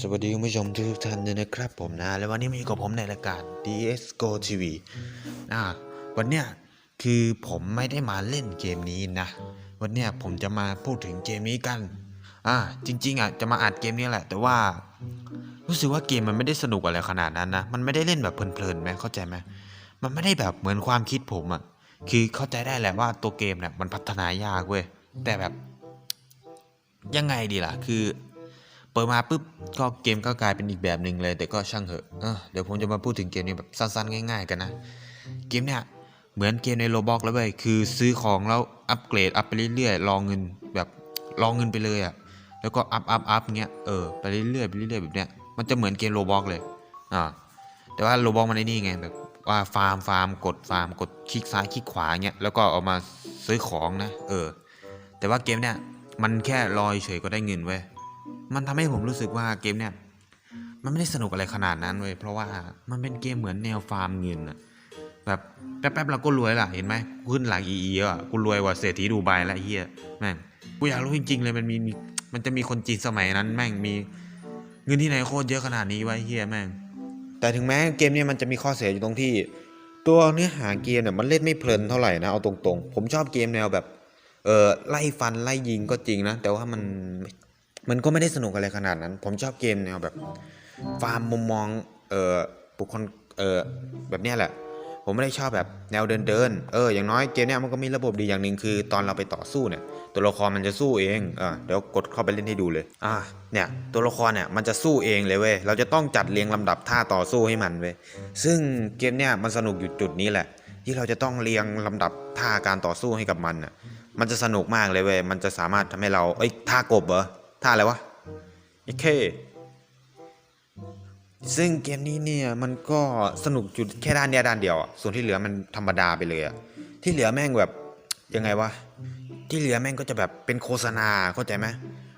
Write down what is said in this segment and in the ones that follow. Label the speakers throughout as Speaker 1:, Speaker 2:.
Speaker 1: สวัสดีคุณผู้ชมทุกท่านด้วยนะครับผมนะ และวันนี้มาอยู่กับผมในรายการ DS Go TV นะวันเนี้ยคือผมไม่ได้มาเล่นเกมนี้นะ วันเนี้ยผมจะมาพูดถึงเกมนี้กัน อ่าจริง ๆอะจะมาอัดเกมนี้แหละ แต่ว่า รู้สึกว่าเกมมันไม่ได้สนุกอะไรขนาดนั้นนะ มันไม่ได้เล่นแบบเพลินๆไหมเข้าใจไหมมันไม่ได้แบบเหมือนความคิดผมอะคือเข้าใจได้แหละว่าตัวเกมเนี่ยมันพัฒนายากเว้ยแต่แบบยังไงดีล่ะ คือ เปิดมาปุ๊บก็เกมก็กลายเป็นอีกแบบหนึ่งเลย แต่ก็ช่างเหอะเออเดี๋ยวผมจะมาพูดถึงเกมนี้แบบสั้นๆ ง่าย ๆ กันนะ เกมเนี่ยเหมือนเกมในโลบอกแล้วเว้ยคือซื้อของแล้วอัปเกรดอัพไปเรื่อยๆรองเงินแบบรองเงินไปเลยอะ่ะแล้วก็อัพอัพอัพเงี้ยเออไปเรื่อยๆไปเรื่อยๆแบบเนี้ยมันจะเหมือนเกมโลบอกเลยอ่าแต่ว่าโลบอกมันไอ้นี่ไงแบบว่าฟาร์มฟาร์มกดฟาร์มกดคลิกซ้ายคลิกขวาเงี้ยแล้วก็เอามาซื้อของนะ เออ แต่ว่าเกมเนี่ยมันแค่รอยเฉยก็ได้เงินเว้ย มันทำให้ผมรู้สึกว่าเกมเนี่ยมันไม่ได้สนุกอะไรขนาดนั้นเว้ยเพราะว่ามันเป็นเกมเหมือนแนวฟาร์มเงินอะแบบแป๊บๆเราก็รวยละเห็นไหมขึ้นหลังอีอีอะกูรวยกว่าเศรษฐีดูไบแล้วไอ้เฮียแม่งกูอยากรู้จริงๆเลยมันมีมันจะมีคนจีนสมัยนั้น แม่งมีเงินที่ไหนโคตรเยอะขนาดนี้ไว้เฮียแม่งแต่ถึงแม้เกมเนี้มันจะมีข้อเสียอยู่ตรงที่ ตัวเนื้อหาเกมเนี่ยมันเล่นไม่เพลินเท่าไหร่นะเอาตรงๆ ผมชอบเกมแนวแบบเออไล่ฟันไล่ยิงก็จริงนะแต่ว่ามัน มันก็ไม่ได้สนุกอะไรขนาดนั้น ผมชอบเกมแนวแบบฟาร์มมุมมองเออบุคคลเออแบบเนี้ยแหละ ผมไม่ได้ชอบแบบแนวเดินเดินเอออย่างน้อยเกมเนี้ยมันก็มีระบบดีอย่างหนึ่งคือ ตอนเราไปต่อสู้เนี่ยตัวละครมันจะสู้เองเออเดี๋ยวกดเข้าไปเล่นให้ดูเลยอ่าเนี่ยตัวละครเนี่ยมันจะสู้เองเลยเว้ยเราจะต้องจัดเรียงลำดับท่าต่อสู้ให้มันเว้ยซึ่งเกมเนี่ยมันสนุกอยู่จุดนี้แหละ ที่เราจะต้องเรียงลำดับท่าการต่อสู้ให้กับมันอะมันจะสนุกมากเลยเว้ยมันจะสามารถทำให้เราเอ้ยท่ากบเหรอ ท่าอะไรวะโอเคซึ่งเกมนี้เนี่ยมันก็สนุกจุดแค่ด้านเนี้ยด้านเดียว ส่วนที่เหลือมันธรรมดาไปเลยอะที่เหลือแม่งแบบยังไงวะที่เหลือแม่งก็จะแบบเป็นโฆษณาเข้าใจไหม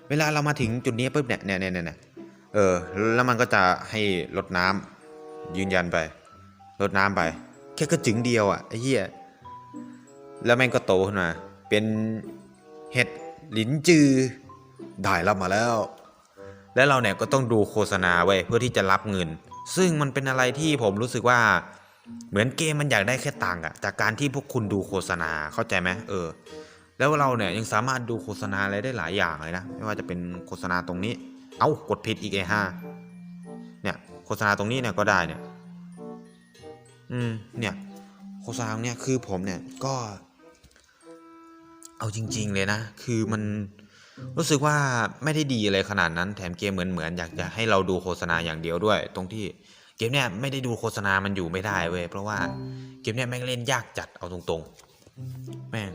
Speaker 1: เวลาเรามาถึงจุดนี้ปุ๊บเนี่ยเนี่ยเนี่ยเนี่ยเออแล้วมันก็จะให้ลดน้ำยืนยันไปลดน้ำไป แค่กระจึงเดียวอะไอ้เหี้ยแล้วแม่งก็โตขึ้นมาเป็นเห็ดหลินจือ ได้รับมาแล้ว แล้วเราเนี่ยก็ต้องดูโฆษณาไว้ยเพื่อที่จะรับเงิน ซึ่งมันเป็นอะไรที่ผมรู้สึกว่า เหมือนเกมมันอยากได้แค่ตังค์อะจากการที่พวกคุณดูโฆษณาเข้าใจไหมเออ แล้วเราเนี่ยยังสามารถดูโฆษณาอะไรได้หลายอย่างเลยนะไม่ว่าจะเป็นโฆษณาตรงนี้ เอ้ากดผิดอีกไอ้ห้าเนี่ยโฆษณาตรงนี้เนี่ยก็ได้เนี่ย อืมเนี่ยโฆษณาเนี่ยคือผมเนี่ยก็ เอาจริง ๆ เลยนะ คือมัน รู้สึกว่าไม่ได้ดีอะไรขนาดนั้น แถมเกมเหมือนเหมือนอยากจะให้เราดูโฆษณาอย่างเดียวด้วย ตรงที่เกมเนี่ยไม่ได้ดูโฆษณามันอยู่ไม่ได้เว้ยเพราะว่าเกมเนี่ยแม่งเล่นยากจัดเอาตรงๆ แม่ง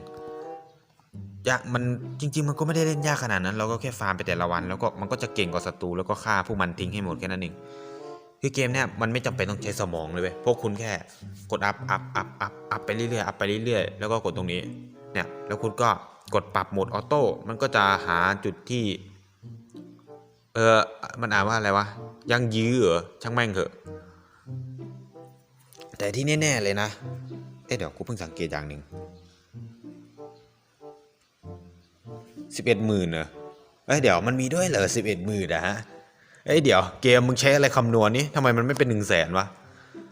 Speaker 1: ยากมันจริง ๆ มันก็ไม่ได้เล่นยากขนาดนั้น เราก็แค่ฟาร์มไปแต่ละวัน แล้วก็มันก็จะเก่งกว่าศัตรูแล้วก็ฆ่าพวกมันทิ้งให้หมดแค่นั้นเองคือเกมเนี่ยมันไม่จำเป็นต้องใช้สมองเลยเว้ยพวกคุณแค่กดอัพอัพอัพอัพอัพไปเรื่อยๆอัพไปเรื่อยๆแล้วก็กดตรงนี้เนี่ยแล้วคุณก็ กดปรับโหมดออโต้มันก็จะหาจุดที่ เออมันอ่านว่าอะไรวะยังยื้อเหรอช่างแม่งเถอะแต่ที่แน่ๆเลยนะเอ๊ะเดี๋ยวกูเพิ่งสังเกตอย่างหนึ่งสิบเอ็ดหมื่นเหรอเอ้ยเดี๋ยวมันมีด้วยเหรอสิบเอ็ดหมื่นอะฮะเอ้ยเดี๋ยวเกมมึงใช้อะไรคำนวณนี่ทำไมมันไม่เป็นหนึ่งแสนวะ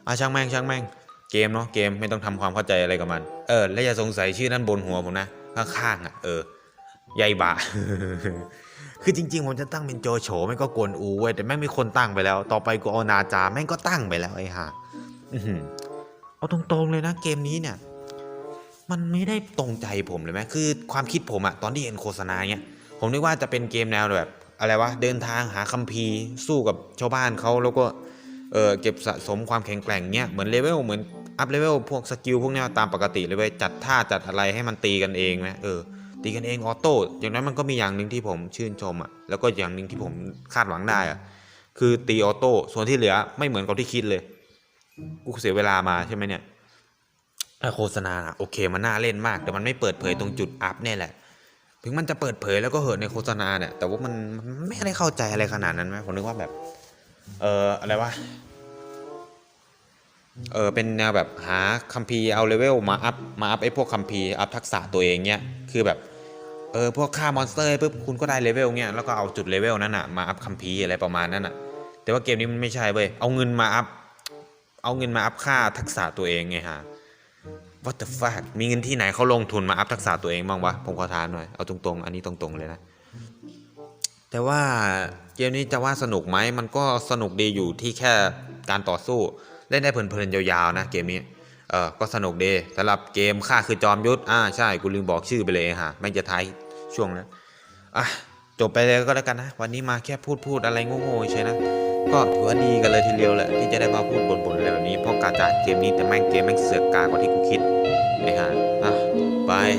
Speaker 1: อะช่างแม่งช่างแม่งเกมเนาะเกมไม่ต้องทำความเข้าใจอะไรกับมัน เออ และอย่าสงสัยชื่อด้านบนหัวผมนะ ข้างๆอะเออใยบะคือจริง ๆ ผมจะตั้งเป็นโจโฉไม่ก็กวนอูเว้ยแต่แม่งมีคนตั้งไปแล้ว ต่อไปกูเอานาจาแม่งก็ตั้งไปแล้วไอ้ห่าเอาตรงๆเลยนะเกมนี้เนี่ย มันไม่ได้ตรงใจผมเลยไหมคือความคิดผมอะตอนที่เห็นโฆษณาเนี้ยผมนึกว่าจะเป็นเกมแนวแบบ อะไรวะเดินทางหาคัมภีร์สู้กับชาวบ้านเขาแล้วก็เออเก็บสะสมความแข็งแกร่งเนี้ยเหมือนเลเวลเหมือน อัพเลเวลพวกสกิลพวกนี้ตามปกติเลยเว้ยจัดท่าจัดอะไรให้มันตีกันเองนะเออตีกันเองออโต้อย่างนั้นมันก็มีอย่างหนึ่งที่ผมชื่นชมอะแล้วก็อย่างหนึ่งที่ผมคาดหวังได้อะคือตีออโต้ส่วนที่เหลือไม่เหมือนกับที่คิดเลยกูเสียเวลามาใช่ไหมเนี่ยโฆษณาโอเคมันน่าเล่นมาก แต่มันไม่เปิดเผยตรงจุดอัพเนี่ยแหละ ถึงมันจะเปิดเผยแล้วก็เหอะในโฆษณาเนี่ยแต่ว่ามันมันไม่ได้เข้าใจอะไรขนาดนั้นไหมผมนึกว่าแบบ เอออะไรวะ เออเป็นแนวแบบหาคัมภีร์เอาเลเวลมาอัพมาอัพไอ้พวกคัมภีร์อัพทักษะตัวเองเนี่ยคือแบบเออพวกฆ่ามอนสเตอร์ปุ๊บคุณก็ได้เลเวลเงี้ยแล้วก็เอาจุดเลเวลนั้นอะมาอัพคัมภีร์อะไรประมาณนั้นอะแต่ว่าเกมนี้มันไม่ใช่เว้ยเอาเงินมาอัพเอาเงินมาอัพค่าทักษะตัวเองไงฮะ What the fuck มีเงินที่ไหนเขาลงทุนมาอัพทักษะตัวเองบ้างวะผมขอทานหน่อยเอาตรงๆ อันนี้ตรงๆเลยนะแต่ว่าเกมนี้จะว่าสนุกไหมมันก็สนุกดีอยู่ที่แค่การต่อสู้ เล่นได้เพลินๆยาวๆนะเกมนี้เออก็สนุกดีสำหรับเกมค่าคือจอมยุทธอ่าใช่กูลืมบอกชื่อไปเลยฮะไม่จะท้ายช่วงนะอะจบไปเลยก็แล้วกันนะ วันนี้มาแค่พูดพูดอะไรโง่ๆใช่นะก็ถือว่าดีกันเลยทีเดียวแหละที่จะได้มาพูดบ่นๆอะไรแบบนี้เพราะกาจัดเกมนี้แต่แม่งเกมแม่งเสือกกากว่าที่กูคิดไอ้ห่าอะบาย